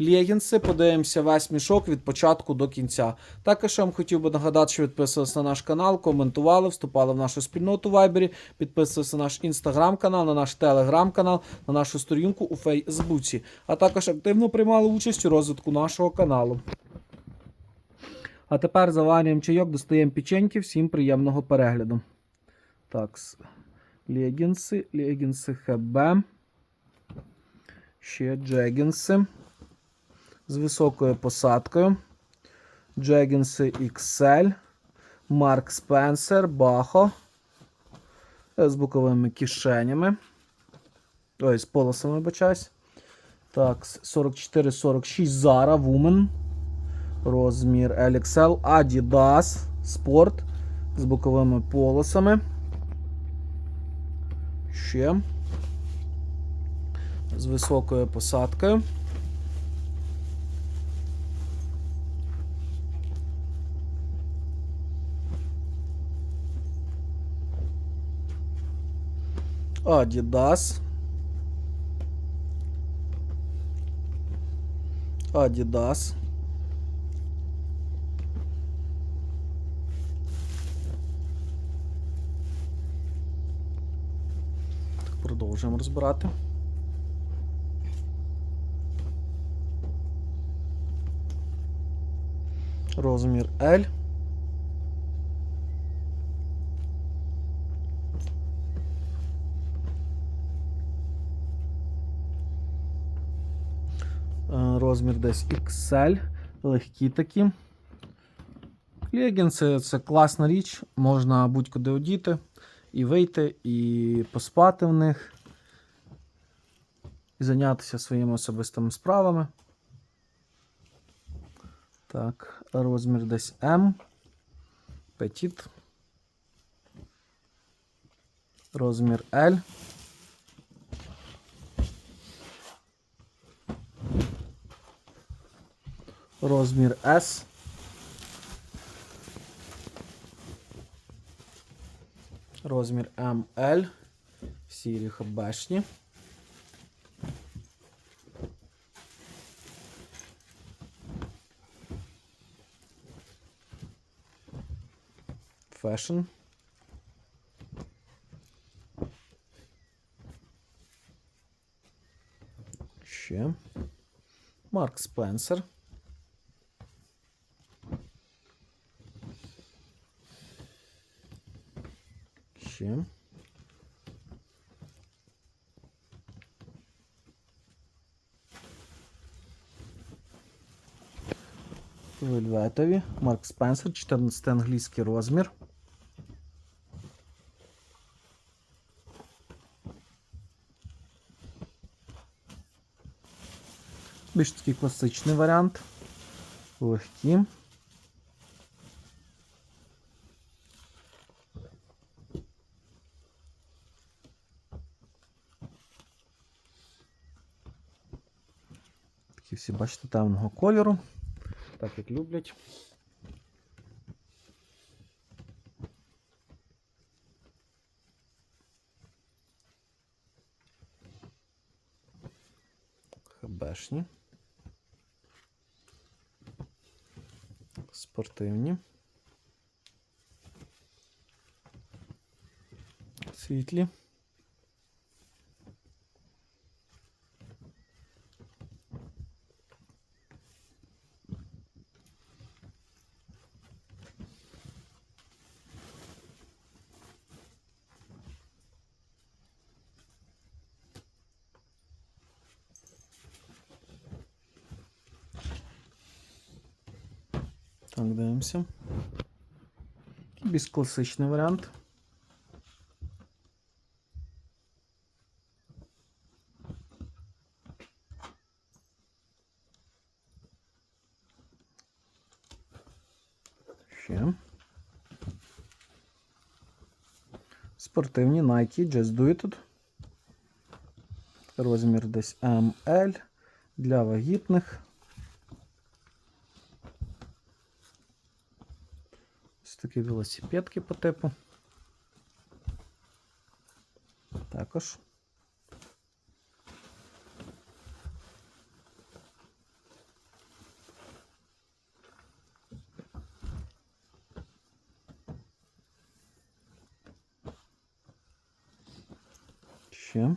Легінси, подивимося весь мішок від початку до кінця. Також я вам хотів би нагадати, що підписувалися на наш канал, коментували, вступали в нашу спільноту в Вайбері, підписувалися на наш інстаграм-канал, на наш телеграм-канал, на нашу сторінку у Фейсбуці, а також активно приймали участь у розвитку нашого каналу. А тепер заварюємо чайок, достаємо печеньки, всім приємного перегляду. Так, легінси, легінси ХБ. Ще джегінси з високою посадкою. Джегінси XL, Марк Спенсер, Бахо з боковими кишенями. Ой, з полосами вибачаюсь. Так, 44-46 Zara Woman. Розмір LXL. Adidas Sport з боковими полосами. Ще. З високою посадкою. Adidas. Adidas. Так, продовжуємо розбирати. Розмір L. Розмір десь XL, легкі такі. Легінси це класна річ, можна будь-куди одіти і вийти, і поспати в них, і зайнятися своїми особистими справами. Так, розмір десь М. Петіт. Розмір L. Розмір S. Розмір ML. Сірі хабешні. Fashion. Ще. Марк Спенсер. Ще. Вельветові. Марк Спенсер, 14 англійський розмір. Більш такий класичний варіант. Легкі. Такі всі, бачите, темного кольору. Так як люблять. Хабешні. Спортивні. Світлі. Так, дивимося. Більш класичний варіант. Ще. Спортивні Nike Just Do It. Розмір десь ML. для вагітних. Ось такі велосипедки по типу. Також. Ще.